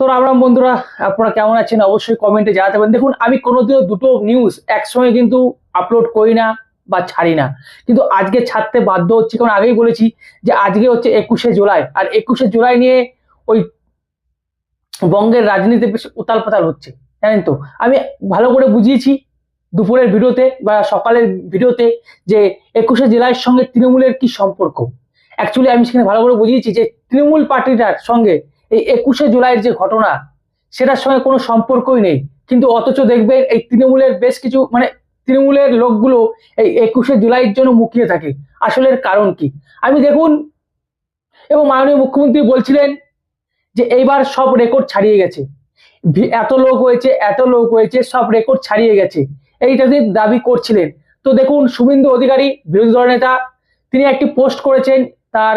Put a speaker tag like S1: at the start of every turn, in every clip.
S1: তো রাম বন্ধুরা, আপনারা কেমন আছেন? অবশ্যই কমেন্টে জানাতে পারেন। দেখুন, আমি কোনোদিনও দুটো নিউজ একসঙ্গে কিন্তু আপলোড করি না বা ছাড়ি না। কিন্তু আজকে ছাড়তে বাধ্য হচ্ছি, কারণ আগেই বলেছি যে আজকে হচ্ছে একুশে জুলাই। আর একুশে জুলাই নিয়ে ওই বঙ্গের রাজনীতি বেশ উতাল পাতাল হচ্ছে, জানেন তো? আমি ভালো করে বুঝিয়েছি দুপুরের ভিডিওতে বা সকালের ভিডিওতে যে একুশে জেলার সঙ্গে তৃণমূলের কি সম্পর্ক। অ্যাকচুয়ালি আমি সেখানে ভালো করে বুঝিয়েছি যে তৃণমূল পার্টিটার সঙ্গে এই একুশে জুলাইয়ের যে ঘটনা, সেটার সঙ্গে কোনো সম্পর্কই নেই। কিন্তু অথচ দেখবেন এই তৃণমূলের বেশ কিছু মানে তৃণমূলের লোকগুলো এই একুশে জুলাইয়ের জন্য মুখিয়ে থাকে। আসলে কারণ কি? আমি দেখুন, এবং মাননীয় মুখ্যমন্ত্রী বলছিলেন যে এইবার সব রেকর্ড ছাড়িয়ে গেছে। এত লোক হয়েছে, এত লোক হয়েছে, সব রেকর্ড ছাড়িয়ে গেছে। এইটা তিনি দাবি করছিলেন। তো দেখুন, শুভেন্দু অধিকারী, বিরোধী দল নেতা, তিনি একটি পোস্ট করেছেন তার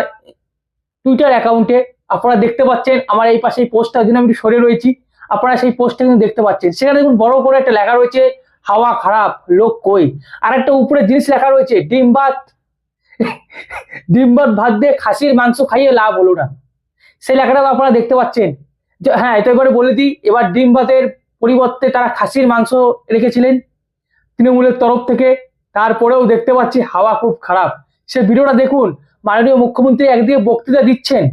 S1: টুইটার অ্যাকাউন্টে। আপনারা দেখতে পাচ্ছেন আমার এই পাশে এই পোস্টটার জন্য আমি সরে রয়েছি। আপনারা সেই পোস্টটা কিন্তু দেখতে পাচ্ছেন। সেখানে দেখুন, বড় করে একটা লেখা রয়েছে, হাওয়া খারাপ, লোক কই? আর একটা উপরে জিনিস লেখা রয়েছে, ডিম ভাত। ডিম ভাত ভাত দিয়ে খাসির মাংস খাইয়ে লাভ হলো না। সেই লেখাটাও আপনারা দেখতে পাচ্ছেন। হ্যাঁ এটা এবারে বলে দিই, এবার ডিম ভাতের পরিবর্তে তারা খাসির মাংস রেখেছিলেন তৃণমূলের তরফ থেকে। তারপরেও দেখতে পাচ্ছি হাওয়া খুব খারাপ। সে ভিডিওটা দেখুন, মাননীয় মুখ্যমন্ত্রী একদিকে বক্তৃতা দিচ্ছেন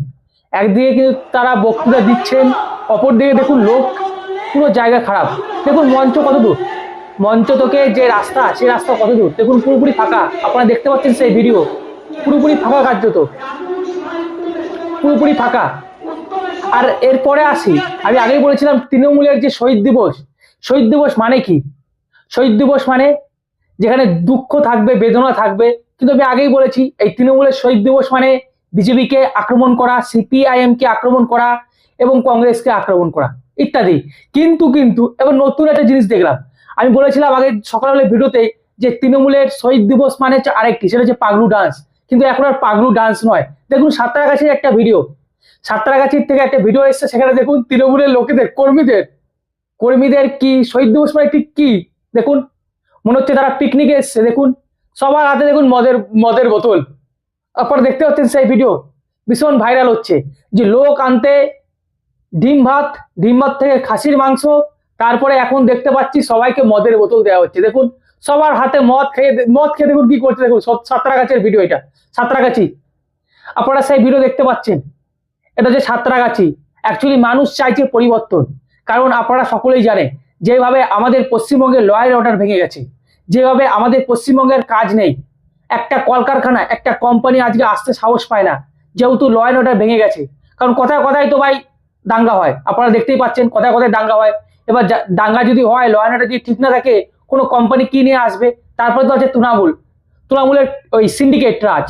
S1: একদিকে কিন্তু তারা বক্তৃতা দিচ্ছেন, অপরদিকে দেখুন লোক, পুরো জায়গা খারাপ। দেখুন মঞ্চ কত দূর? মঞ্চ থেকে যে রাস্তা, সেই রাস্তা কত দূর? দেখুন পুরোপুরি ফাঁকা। আপনারা দেখতে পাচ্ছেন সেই ভিডিও। পুরোপুরি ফাঁকা কার্যত। পুরোপুরি ফাঁকা। আর এরপরে আসি। আমি আগেই বলেছিলাম, তৃণমূলের যে শহীদ দিবস শহীদ দিবস মানে কি? শহীদ দিবস মানে যেখানে দুঃখ থাকবে, বেদনা থাকবে। কিন্তু আমি আগেই বলেছি, এই তৃণমূলের শহীদ দিবস মানে বিজেপিকে আক্রমণ করা সিপিআইএম কে আক্রমণ করা এবং কংগ্রেসকে আক্রমণ করা, ইত্যাদি। কিন্তু কিন্তু, এবার নতুন একটা জিনিস দেখলাম। আমি বলেছিলাম আগে সকালবেলা ভিডিওতে যে তৃণমূলের শহীদ দিবস মানে আরেকটি, সেটা হচ্ছে পাগলু ডান্স কিন্তু এখন আর পাগলু ডান্স নয়। দেখুন, সাঁতরাগাছির একটা ভিডিও। সাঁতরাগাছির থেকে একটা ভিডিও এসছে, সেখানে দেখুন তৃণমূলের লোকেদের, কর্মীদের। কর্মীদের কি, শহীদ দিবস মানে ঠিক কি? দেখুন, মনে হচ্ছে তারা পিকনিকে এসছে, দেখুন। সবার হাতে দেখুন মদের মদের বোতল। আপনারা দেখতে পাচ্ছেন সেই ভিডিও ভীষণ ভাইরাল হচ্ছে। যে লোক আনতে ডিম ভাত ডিম ভাত থেকে খাসির মাংস, তারপরে এখন দেখতে পাচ্ছি সবাইকে মদের বোতল দেওয়া হচ্ছে। দেখুন, সবার হাতে মদ খেয়ে মদ খেয়ে দেখুন কি করছে, দেখুন সাঁতরাগাছের ভিডিও এটা, সাঁতরাগাছি। আপনারা সেই ভিডিও দেখতে পাচ্ছেন। এটা হচ্ছে সাঁতরাগাছি। অ্যাকচুয়ালি মানুষ চাইছে পরিবর্তন। কারণ আপনারা সকলেই জানেন, যেভাবে আমাদের পশ্চিমবঙ্গের লয়ার অর্ডার ভেঙে গেছে, যেভাবে আমাদের পশ্চিমবঙ্গের কাজ নেই একটা কলকারখানা, একটা কোম্পানি আজকে আসতে সাহস পায় না। যেহেতু ল অ্যান্ড অর্ডার ভেঙে গেছে। কারণ কথায় কথায় তো ভাই দাঙ্গা হয়। আপনারা দেখতেই পাচ্ছেন, কথায় কথায় দাঙ্গা হয়। এবার দাঙ্গা যদি হয় ল অ্যান্ড অর্ডার যদি ঠিক না থাকে, কোনো কোম্পানি কি নিয়ে আসবে? তারপরে তো আছে তৃণমূল। তৃণমূলের ওই সিন্ডিকেট রাজ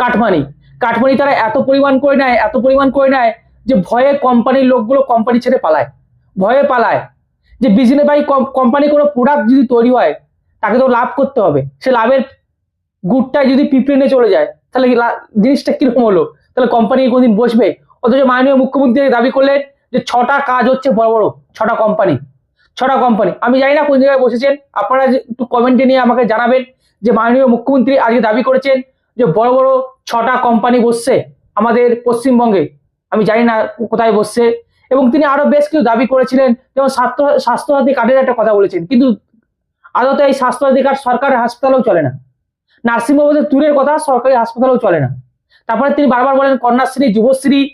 S1: কাঠমানি কাঠমানি তারা এত পরিমাণ করে নেয়, এত পরিমাণ করে নেয় যে ভয়ে কোম্পানির লোকগুলো কোম্পানি ছেড়ে পালায়। ভয়ে পালায়। যে বিজনেস ভাই কোম্পানি কোনো প্রোডাক্ট যদি তৈরি হয়, তাকে তো লাভ করতে হবে। সে লাভের গুড়টাই যদি পিঁপড়ে চলে যায়, তাহলে জিনিসটা কীরকম হলো? তাহলে কোম্পানি কোনদিন বসবে? অথচ মাননীয় মুখ্যমন্ত্রী দাবি করলেন যে ছটা কাজ হচ্ছে বড় বড়, ছটা কোম্পানি ছটা কোম্পানি আমি জানি না কোন জায়গায় বসেছেন, আপনারা একটু কমেন্টে নিয়ে আমাকে জানাবেন যে মাননীয় মুখ্যমন্ত্রী আজকে দাবি করেছেন যে বড় বড় ছটা কোম্পানি বসছে আমাদের পশ্চিমবঙ্গে। আমি জানি না কোথায় বসছে। এবং তিনি আরও বেশ কিছু দাবি করেছিলেন, যেমন স্বাস্থ্য স্বাস্থ্যসাথী কার্ডের একটা কথা বলেছেন। কিন্তু আদতে এই স্বাস্থ্যসাথী কার্ড সরকারের হাসপাতালেও চলে না। নার্সিংহোমের দূরের কথা, সরকারি হাসপাতালেও চলে না। তারপরে তিনি বারবার বলেন, কন্যাশ্রী, যুবশ্রী,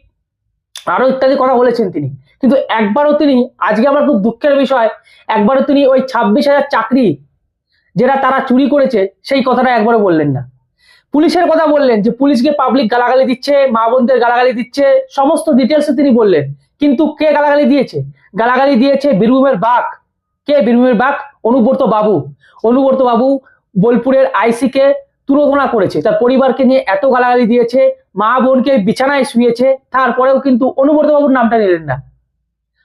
S1: আরও ইত্যাদি কথা বলেছেন তিনি। কিন্তু একবারও তিনি, আজকে আমার খুব দুঃখের বিষয়, একবারও তিনি ওই ছাব্বিশ হাজার চাকরি যেটা তারা চুরি করেছে, সেই কথাটা একবারও বললেন না। পুলিশের কথা বললেন যে, পুলিশকে পাবলিক গালাগালি দিচ্ছে, মা বোনদের গালাগালি দিচ্ছে, সমস্ত ডিটেলসে তিনি বললেন। কিন্তু কে গালাগালি দিয়েছে? গালাগালি দিয়েছে বীরভূমের বাঘ। কে বীরভূমের বাঘ? অনুব্রত বাবু। অনুব্রত বাবু বোলপুরের আইসিকে তুলোধনা করেছে। তার পরিবারকে নিয়ে এত গালাগালি দিয়েছে, মা বোনকে বিছানায় শুয়েছে, তারপরেও কিন্তু অনুব্রত বাবুর নামটা নিলেন না।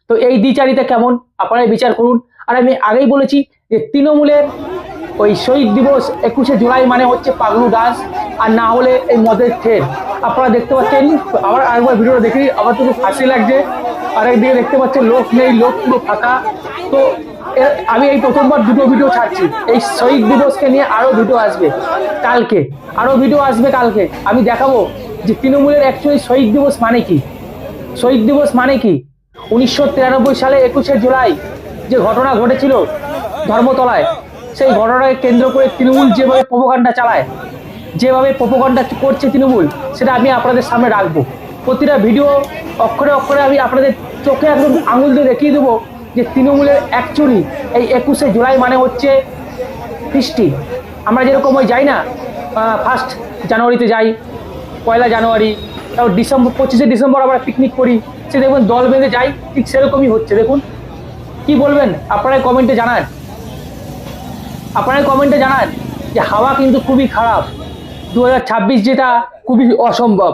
S1: তো এই দ্বিচারিতা কেমন? আপনারাই বিচার করুন। আর আমি আগেই বলেছি যে তৃণমূলের ওই শহীদ দিবস একুশে জুলাই মানে হচ্ছে পাগলু দাস, আর না হলে এই মদের ট্রেন আপনারা দেখতে পাচ্ছেন, আবার আরেকবার ভিডিওটা দেখি আমার তো হাসি লাগছে। আরেকদিকে দেখতে পাচ্ছেন, লোক নেই, লোক পুরো ফাঁকা। তো আমি এই প্রথমবার দুটো ভিডিও ছাড়ছি। এই শহীদ দিবসকে নিয়ে আরও ভিডিও আসবে। কালকে আরও ভিডিও আসবে কালকে। আমি দেখাবো যে তৃণমূলের অ্যাকচুয়ালি শহীদ দিবস মানে কি। শহীদ দিবস মানে কি? উনিশশো তিরানব্বই সালে একুশে জুলাই যে ঘটনা ঘটেছিল ধর্মতলায়, সেই ঘটনাকে কেন্দ্র করে তৃণমূল যেভাবে প্রোপোকাণ্ডা চালায়, যেভাবে প্রোপোকাণ্ডা করছে তৃণমূল, সেটা আমি আপনাদের সামনে রাখব। প্রতিটা ভিডিও অক্ষরে অক্ষরে আমি আপনাদের চোখে একদম আঙুল দিয়ে দেখিয়ে দেবো যে তৃণমূলের অ্যাকচুয়ালি এই একুশে জুলাই মানে হচ্ছে ফিস্টি আমরা যেরকম ওই যাই না ফার্স্ট জানুয়ারিতে যাই, পয়লা জানুয়ারি তারপর ডিসেম্বর, পঁচিশে ডিসেম্বর আমরা পিকনিক করি, সে দেখবেন দল বেঁধে যাই, ঠিক সেরকমই হচ্ছে। দেখুন, কি বলবেন? আপনারা কমেন্টে জানান। আপনারা কমেন্টে জানান যে হাওয়া কিন্তু খুবই খারাপ। দু হাজার ছাব্বিশ যেটা খুবই অসম্ভব।